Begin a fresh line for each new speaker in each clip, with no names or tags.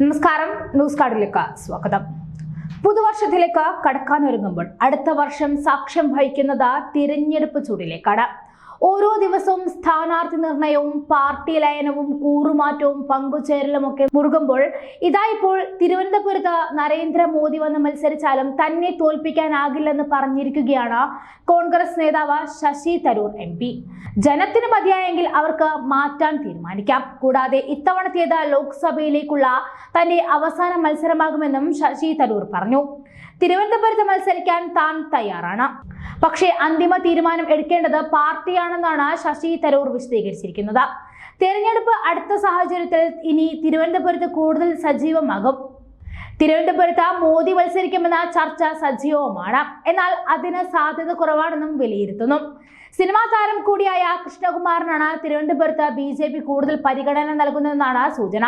നമസ്കാരം. ന്യൂസ് കാർഡിലേക്ക് സ്വാഗതം. പുതുവർഷത്തിലേക്ക് കടക്കാനൊരുങ്ങുമ്പോൾ അടുത്ത വർഷം സാക്ഷ്യം വഹിക്കുന്നത് തിരഞ്ഞെടുപ്പ് ചൂടിലേക്കാണ്. ഓരോ ദിവസവും സ്ഥാനാർത്ഥി നിർണയവും പാർട്ടി ലയനവും കൂറുമാറ്റവും പങ്കുചേരലും ഒക്കെ മുറുകുമ്പോൾ ഇതാ ഇപ്പോൾ തിരുവനന്തപുരത്ത് നരേന്ദ്രമോദി വന്ന് മത്സരിച്ചാലും തന്നെ തോൽപ്പിക്കാനാകില്ലെന്ന് പറഞ്ഞിരിക്കുകയാണ് കോൺഗ്രസ് നേതാവ് ശശി തരൂർ എം പി. ജനത്തിന് മതിയായെങ്കിൽ അവർക്ക് മാറ്റാൻ തീരുമാനിക്കാം. കൂടാതെ ഇത്തവണത്തേത് ലോക്സഭയിലേക്കുള്ള തന്റെ അവസാന മത്സരമാകുമെന്നും ശശി തരൂർ പറഞ്ഞു. തിരുവനന്തപുരത്ത് മത്സരിക്കാൻ താൻ തയ്യാറാണ്. പക്ഷേ അന്തിമ തീരുമാനം എടുക്കേണ്ടത് പാർട്ടിയാണെന്നാണ് ശശി തരൂർ വിശദീകരിച്ചിരിക്കുന്നത്. തെരഞ്ഞെടുപ്പ് അടുത്ത സാഹചര്യത്തിൽ ഇനി തിരുവനന്തപുരത്ത് കൂടുതൽ സജീവമാകും. തിരുവനന്തപുരത്ത് മോദി മത്സരിക്കുമെന്ന ചർച്ച സജീവമാണ് എന്നാൽ അതിന് സാധ്യത കുറവാണെന്നും വിലയിരുത്തുന്നു. സിനിമാ താരം കൂടിയായ കൃഷ്ണകുമാറിനാണ് തിരുവനന്തപുരത്ത് ബി ജെ പി കൂടുതൽ പരിഗണന നൽകുന്നതെന്നാണ് സൂചന.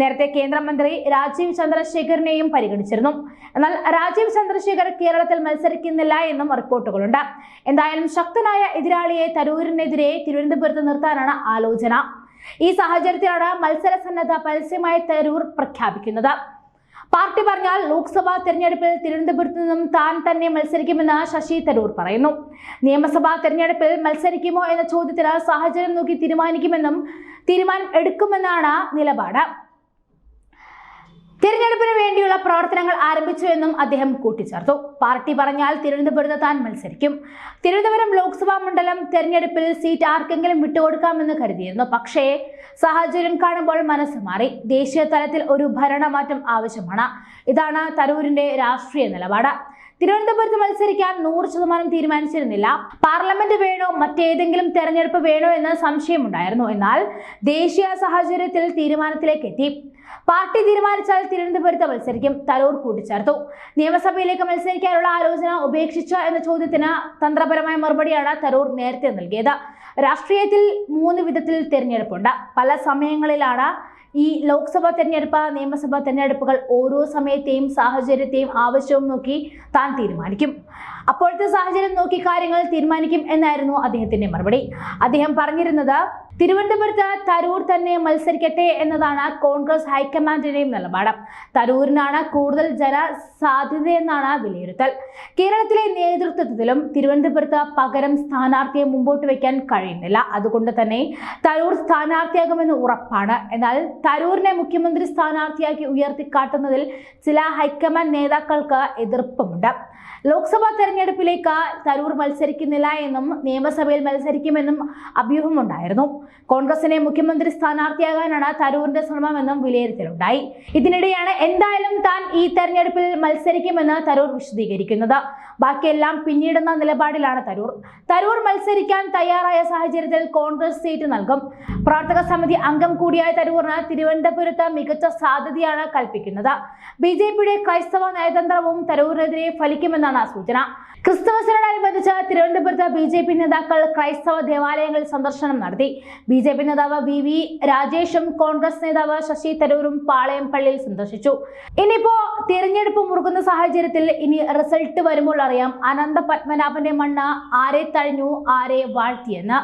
നേരത്തെ കേന്ദ്രമന്ത്രി രാജീവ് ചന്ദ്രശേഖറിനെയും പരിഗണിച്ചിരുന്നു. എന്നാൽ രാജീവ് ചന്ദ്രശേഖർ കേരളത്തിൽ മത്സരിക്കുന്നില്ല എന്നും റിപ്പോർട്ടുകളുണ്ട്. എന്തായാലും ശക്തനായ എതിരാളിയെ തരൂരിനെതിരെ തിരുവനന്തപുരത്ത് നിർത്താനാണ് ആലോചന. ഈ സാഹചര്യത്തിലാണ് മത്സര സന്നദ്ധ പരസ്യമായി തരൂർ പ്രഖ്യാപിക്കുന്നത്. പാർട്ടി പറഞ്ഞാൽ ലോക്സഭാ തെരഞ്ഞെടുപ്പിൽ തിരുവനന്തപുരത്ത് നിന്നും താൻ തന്നെ മത്സരിക്കുമെന്ന് ശശി തരൂർ പറയുന്നു. നിയമസഭാ തെരഞ്ഞെടുപ്പിൽ മത്സരിക്കുമോ എന്ന ചോദ്യത്തിന് സാഹചര്യം നോക്കി തീരുമാനിക്കുമെന്നും തീരുമാനം എടുക്കുമെന്നാണ് നിലപാട്. തിരഞ്ഞെടുപ്പിന് വേണ്ടിയുള്ള പ്രവർത്തനങ്ങൾ ആരംഭിച്ചുവെന്നും അദ്ദേഹം കൂട്ടിച്ചേർത്തു. പാർട്ടി പറഞ്ഞാൽ തിരുവനന്തപുരത്ത് താൻ മത്സരിക്കും. തിരുവനന്തപുരം ലോക്സഭാ മണ്ഡലം തെരഞ്ഞെടുപ്പിൽ സീറ്റ് ആർക്കെങ്കിലും വിട്ടുകൊടുക്കാമെന്ന് കരുതിയിരുന്നു. പക്ഷേ സാഹചര്യം കാണുമ്പോൾ മനസ്സ് മാറി. ദേശീയ തലത്തിൽ ഒരു ഭരണമാറ്റം ആവശ്യമാണ്. ഇതാണ് തരൂരിന്റെ രാഷ്ട്രീയ നിലപാട്. തിരുവനന്തപുരത്ത് മത്സരിക്കാൻ നൂറ് ശതമാനം തീരുമാനിച്ചിരുന്നില്ല. പാർലമെന്റ് വേണോ മറ്റേതെങ്കിലും തെരഞ്ഞെടുപ്പ് വേണോ എന്ന് സംശയമുണ്ടായിരുന്നു. എന്നാൽ ദേശീയ സാഹചര്യത്തിൽ തീരുമാനത്തിലേക്ക് എത്തി. പാർട്ടി തീരുമാനിച്ചാൽ തിരുവനന്തപുരത്ത് മത്സരിക്കും. തരൂർ കൂട്ടിച്ചേർത്തു. നിയമസഭയിലേക്ക് മത്സരിക്കാനുള്ള ആലോചന ഉപേക്ഷിച്ച എന്ന ചോദ്യത്തിന് തന്ത്രപരമായ മറുപടിയാണ് തരൂർ നേരത്തെ നൽകിയത്. രാഷ്ട്രീയത്തിൽ മൂന്ന് വിധത്തിൽ തിരഞ്ഞെടുപ്പുണ്ട്. പല സമയങ്ങളിലാണ് ഈ ലോക്സഭാ തെരഞ്ഞെടുപ്പ് നിയമസഭാ തെരഞ്ഞെടുപ്പുകൾ ഓരോ സമയത്തെയും സാഹചര്യത്തെയും ആവശ്യവും നോക്കി താൻ തീരുമാനിക്കും. അപ്പോഴത്തെ സാഹചര്യം നോക്കി കാര്യങ്ങൾ തീരുമാനിക്കും എന്നായിരുന്നു അദ്ദേഹത്തിന്റെ മറുപടി. അദ്ദേഹം പറഞ്ഞിരുന്നത് തിരുവനന്തപുരത്ത് തരൂർ തന്നെ മത്സരിക്കട്ടെ എന്നതാണ് കോൺഗ്രസ് ഹൈക്കമാൻഡിന്റെയും നിലപാട്. തരൂരിനാണ് കൂടുതൽ ജന സാധ്യതയെന്നാണ് വിലയിരുത്തൽ. കേരളത്തിലെ നേതൃത്വത്തിലും തിരുവനന്തപുരത്ത് പകരം സ്ഥാനാർത്ഥിയെ മുമ്പോട്ട് വയ്ക്കാൻ കഴിയുന്നില്ല. അതുകൊണ്ട് തന്നെ തരൂർ സ്ഥാനാർത്ഥിയാകുമെന്ന് ഉറപ്പാണ്. എന്നാൽ തരൂരിനെ മുഖ്യമന്ത്രി സ്ഥാനാർത്ഥിയാക്കി ഉയർത്തിക്കാട്ടുന്നതിൽ ചില ഹൈക്കമാൻഡ് നേതാക്കൾക്ക് എതിർപ്പുമുണ്ട്. ലോക്സഭാ തെരഞ്ഞെടുപ്പിലേക്ക് തരൂർ മത്സരിക്കുന്നില്ല എന്നും നിയമസഭയിൽ മത്സരിക്കുമെന്നും അഭ്യൂഹമുണ്ടായിരുന്നു. കോൺഗ്രസിനെ മുഖ്യമന്ത്രി സ്ഥാനാർത്ഥിയാകാനാണ് തരൂരിന്റെ ശ്രമമെന്നും വിലയിരുത്തലുണ്ടായി. ഇതിനിടെയാണ് എന്തായാലും താൻ ഈ തെരഞ്ഞെടുപ്പിൽ മത്സരിക്കുമെന്ന് തരൂർ വിശദീകരിക്കുന്നത്. ബാക്കിയെല്ലാം പിന്നീടുന്ന നിലപാടിലാണ് തരൂർ. തരൂർ മത്സരിക്കാൻ തയ്യാറായ സാഹചര്യത്തിൽ കോൺഗ്രസ് സീറ്റ് നൽകും. പ്രവർത്തക സമിതി അംഗം കൂടിയായ തരൂറിന് തിരുവനന്തപുരത്ത് മികച്ച സാധ്യതയാണ് കൽപ്പിക്കുന്നത്. ബി ക്രൈസ്തവ നയതന്ത്രവും തരൂരിനെതിരെ ഫലിക്കുമെന്നാണ് സൂചന. ക്രിസ്തുമസിനോടനുബന്ധിച്ച് തിരുവനന്തപുരത്ത് ബി ജെ പി നേതാക്കൾ ക്രൈസ്തവ ദേവാലയങ്ങൾ സന്ദർശനം നടത്തി. ബി ജെ പി നേതാവ് വി വി രാജേഷും കോൺഗ്രസ് നേതാവ് ശശി തരൂരും പാളയം പള്ളിയിൽ സന്ദർശിച്ചു. ഇനിയിപ്പോ തിരഞ്ഞെടുപ്പ് മുറുകുന്ന സാഹചര്യത്തിൽ ഇനി റിസൾട്ട് വരുമ്പോൾ അറിയാം അനന്ത പത്മനാഭന്റെ മണ്ണ് ആരെ തഴഞ്ഞു ആരെ വാഴ്ത്തിയെന്ന്.